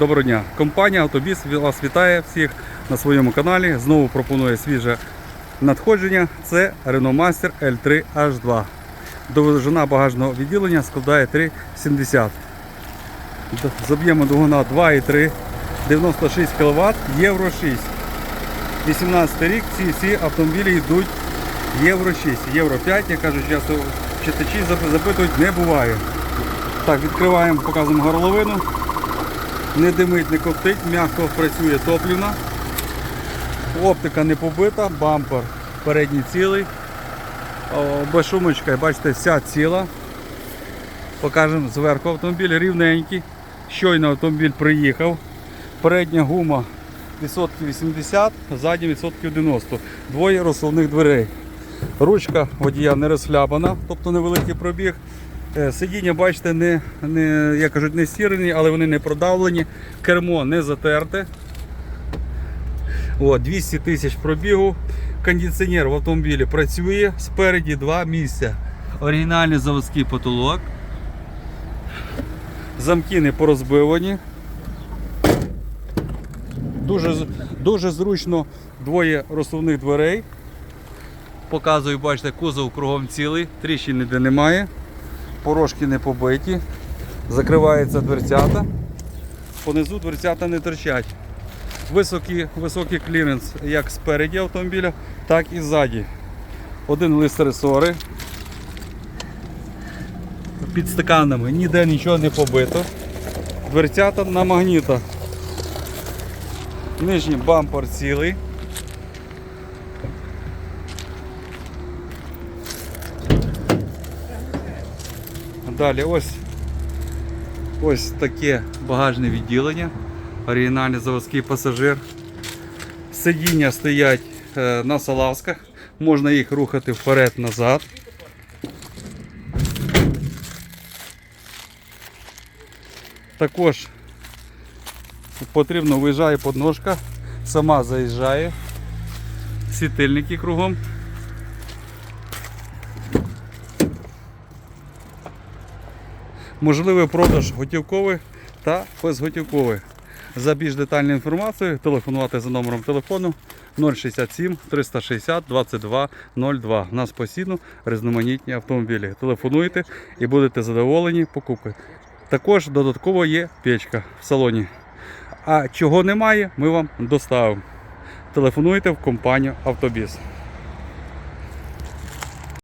Доброго дня. Компанія Автобіс вас вітає всіх на своєму каналі. Знову пропонує свіже надходження. Це Renault Master L3 H2. Довжина багажного відділення складає 3,70. Д- З об'ємом двигуна 2,3, 96 кВт, Євро 6. 18 рік ці всі автомобілі йдуть Євро 6, Євро 5, як кажуть, часто читачі запитують, не буває. Так, відкриваємо, показуємо горловину. Не димить, не коптить, м'яко працює топлівна. Оптика не побита, бампер передній цілий. О, бачите, вся ціла. Покажемо зверху автомобіль рівненький. Щойно автомобіль приїхав. Передня гума відсотків 80, задня відсотків 90. Двоє розсувних дверей. Ручка водія не розхлябана, тобто невеликий пробіг. Е, Сидіння, бачите, не, не, як кажуть, не стірені, але вони не продавлені. Кермо не затерте. О, 200 тисяч пробігу. Кондиціонер в автомобілі працює. Спереді два місця. Оригінальний заводський потолок. Замки не порозбивані. Дуже, дуже зручно двоє розсувних дверей. Показую, бачите, кузов кругом цілий, тріщин ніде немає, порожки не побиті, закриваються дверцята. Понизу дверцята не торчать. Високий, високий кліренс як спереді автомобіля, так і ззаді. Один лист ресори. Під стаканами ніде нічого не побито. Дверцята на магнітах. Нижній бампер цілий. Далі ось ось таке багажне відділення. Оригінальний заводський пасажир. Сидіння стоять е, на салазках, можна їх рухати вперед-назад. Також потрібно виїжджає подножка, сама заїжджає, світильники кругом. Можливий продаж готівковий та безготівковий. За більш детальною інформацією телефонувати за номером телефону 067 360 22 02. У нас постійно різноманітні автомобілі. Телефонуйте і будете задоволені покупкою. Також додатково є печка в салоні. А чого немає, ми вам доставимо. Телефонуйте в компанію Автобіс.